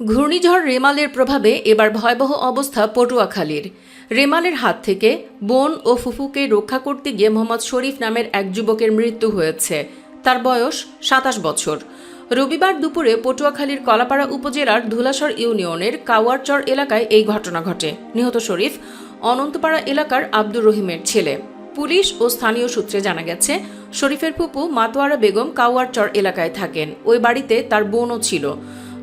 ঘূর্ণিঝড় রেমালের প্রভাবে এবার ভয়াবহ অবস্থা পটুয়াখালীর। রেমালের হাত থেকে বোন ও ফুফুকে রক্ষা করতে গিয়ে মোহাম্মদ শরীফ নামের এক যুবকের মৃত্যু হয়েছে। তার বয়স সাতাশ বছর। রবিবার দুপুরে পটুয়াখালীর কলাপাড়া উপজেলার ধুলাসর ইউনিয়নের কাওয়ারচর এলাকায় এই ঘটনা ঘটে। নিহত শরীফ অনন্তপাড়া এলাকার আব্দুর রহিমের ছেলে। পুলিশ ও স্থানীয় সূত্রে জানা গেছে, শরীফের ফুপু মাতোয়ারা বেগম কাওয়ারচর এলাকায় থাকেন। ওই বাড়িতে তার বোনও ছিল।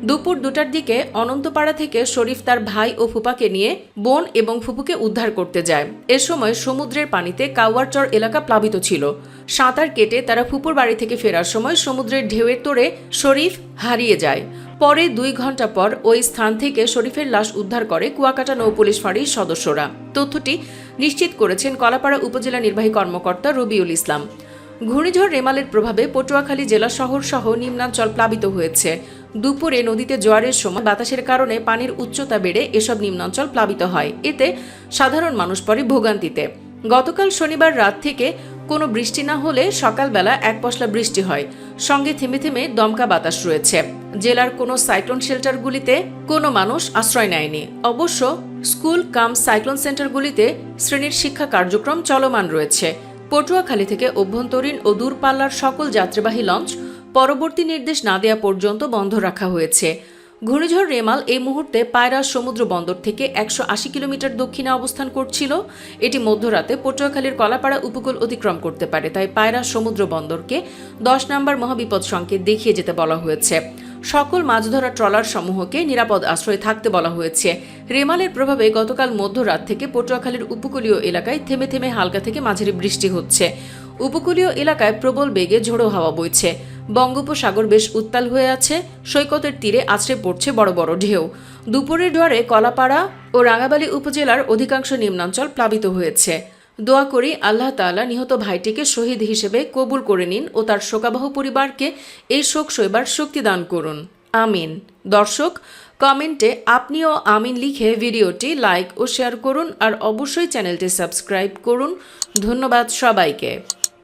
দুপুর দুটার দিকে অনন্তপাড়া থেকে শরীফ তার ভাই ও ফুপাকে নিয়ে বোন এবং ফুপুকে উদ্ধার করতে যায়। এ সময় সমুদ্রের পানিতে কাওয়ারচর এলাকা প্লাবিত ছিল। সাঁতার কেটে তারা ফুপুর বাড়ি থেকে ফেরার সময় সমুদ্রের ঢেউয়ের তোড়ে শরীফ হারিয়ে যায়। পরে দুই ঘণ্টা পর ওই স্থান থেকে শরীফের লাশ উদ্ধার করে কুয়াকাটা নৌ পুলিশ ফাঁড়ির সদস্যরা। তথ্যটি নিশ্চিত করেছেন কলাপাড়া উপজেলা নির্বাহী কর্মকর্তা রবিউল ইসলাম। ঘূর্ণিঝড় রেমালের প্রভাবে পটুয়াখালী জেলা শহর সহ নিম্নাঞ্চল প্লাবিত হয়েছে। দুপুরে নদীতে জোয়ারের সময় বাতাসের কারণে পানির উচ্চতা বেড়ে এসব নিম্নাঞ্চল প্লাবিত হয়। এতে সাধারণ মানুষ পরে ভোগান্তিতে। গতকাল শনিবার রাত থেকে কোনো বৃষ্টি না হলে সকালবেলা এক পশলা বৃষ্টি হয়। সঙ্গে থেমে থেমে দমকা বাতাস রয়েছে। জেলার কোনো সাইক্লোন শেল্টারগুলিতে কোনো মানুষ আশ্রয় নেয়নি। অবশ্য স্কুল, কাম, সাইক্লোন সেন্টারগুলিতে শ্রেণির শিক্ষা কার্যক্রম চলমান রয়েছে। পটুয়াখালী থেকে অভ্যন্তরীণ ও দূরপাল্লার সকল যাত্রীবাহী লঞ্চ পরবর্তী নির্দেশ না দেওয়া পর্যন্ত বন্ধ রাখা হয়েছে। ঘূর্ণিঝড় রেমাল এই মুহূর্তে পায়রা সমুদ্র বন্দর থেকে একশো আশি কিলোমিটার দক্ষিণে অবস্থান করছিল। এটি মধ্যরাতে পটুয়াখালীর কলাপাড়া উপকূল অতিক্রম করতে পারে, তাই পায়রা সমুদ্র বন্দরকে দশ নম্বর মহাবিপদ সংকেত দেখিয়ে যেতে বলা হয়েছে। সকল মাছ ধরা ট্রলার সমূহকে নিরাপদ আশ্রয়ে থাকতে বলা হয়েছে। রেমালের প্রভাবে গতকাল মধ্যরাত থেকে পটুয়াখালীর উপকূলীয় এলাকায় থেমে থেমে হালকা থেকে মাঝারি বৃষ্টি হচ্ছে। উপকূলীয় এলাকায় প্রবল বেগে ঝোড়ো হাওয়া বইছে। বঙ্গোপসাগর বেশ উত্তাল হয়ে আছে, সৈকতের তীরে আছড়ে পড়ছে বড় বড় ঢেউ। দুপুরের জোয়ারে কলাপাড়া ও রাঙাবালী উপজেলার অধিকাংশ নিম্নাঞ্চল প্লাবিত হয়েছে। দোয়া করি আল্লাহ তাআলা নিহত ভাইটিকে শহীদ হিসেবে কবুল করে নিন ও তার শোকাবহ পরিবারকে এই শোক সইবার শক্তি দান করুন। আমিন। দর্শক, কমেন্টে আপনিও আমিন লিখে ভিডিওটি লাইক ও শেয়ার করুন আর অবশ্যই চ্যানেলটি সাবস্ক্রাইব করুন। ধন্যবাদ সবাইকে।